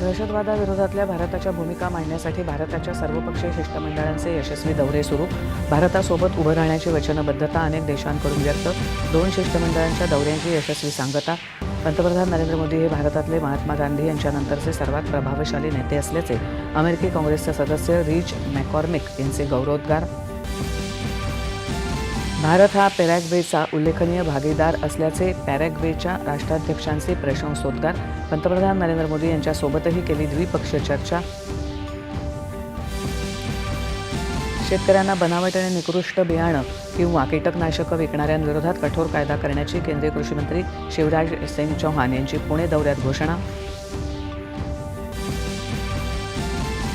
दहशतवादाविरोधातल्या भारताच्या भूमिका मांडण्यासाठी भारताच्या सर्वपक्षीय शिष्टमंडळांचे यशस्वी दौरे सुरू. भारतासोबत उभं राहण्याची वचनबद्धता अनेक देशांकडून व्यक्त. दोन शिष्टमंडळांच्या दौऱ्यांची यशस्वी सांगता. पंतप्रधान नरेंद्र मोदी हे भारतातले महात्मा गांधी यांच्यानंतरचे सर्वात प्रभावशाली नेते असल्याचे अमेरिकी काँग्रेसचे सदस्य रिच मॅकॉर्मिक यांचे गौरवोद्गार. भारत हा पॅरॅग्वेचा उल्लेखनीय भागीदार असल्याचे पॅरॅग्वेच्या राष्ट्राध्यक्षांचे प्रशंसोद्गार पंतप्रधान नरेंद्र मोदी यांच्यासोबतही केली द्विपक्षीय चर्चा. शेतकऱ्यांना बनावट आणि निकृष्ट बियाणं किंवा कीटकनाशकं विकणाऱ्यांविरोधात कठोर कायदा करण्याची केंद्रीय कृषीमंत्री शिवराज सिंग चौहान यांची पुणे दौऱ्यात घोषणा.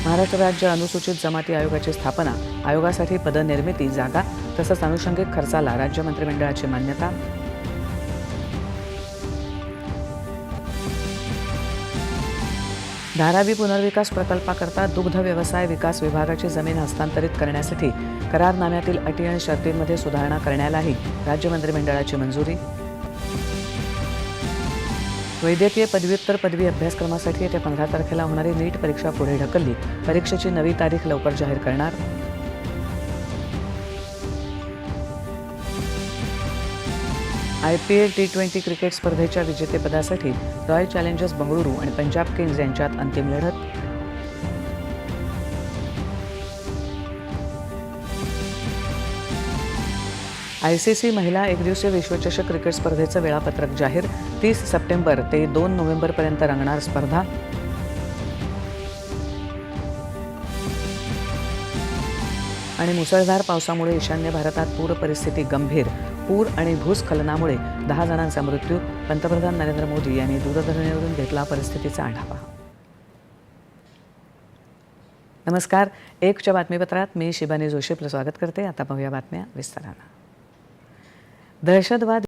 महाराष्ट्र राज्य अनुसूचित जमाती आयोगाची स्थापना. आयोगासाठी पदनिर्मिती जागा तसंच अनुषंगिक खर्चाला राज्य मंत्रिमंडळाची मान्यता. धारावी पुनर्विकास प्रकल्पाकरता दुग्ध व्यवसाय विकास विभागाची जमीन हस्तांतरित करण्यासाठी करारनाम्यातील अटी आणि शर्तींमध्ये सुधारणा करण्यालाही राज्य मंत्रिमंडळाची मंजुरी. वैद्यकीय पदव्युत्तर पदवी अभ्यासक्रमासाठी येत्या पंधरा तारखेला होणारी नीट परीक्षा पुढे ढकलली. परीक्षेची नवी तारीख लवकर जाहीर करणार. I P L T twenty cricket स्पर्धेच्या विजेतेपदासाठी रॉयल चॅलेंजर्स बंगळुरू आणि पंजाब किंग्ज यांच्यात अंतिम लढत. आय सी सी महिला एकदिवसीय विश्वचषक क्रिकेट स्पर्धेचं वेळापत्रक जाहीर तीस सप्टेंबर ते दोन नोव्हेंबरपर्यंत रंगणार स्पर्धा. आणि मुसळधार पावसामुळे ईशान्य भारतात पूर परिस्थिती गंभीर. पूर आणि भूस्खलनामुळे दहा जणांचा मृत्यू. पंतप्रधान नरेंद्र मोदी यांनी दूरध्वनीवरून घेतला परिस्थितीचा आढावा. नमस्कार. एकच्या बातमीपत्रात मी शिबानी जोशी आपलं स्वागत करते. आता पाहूया बातम्या विस्तारानं. दहशतवाद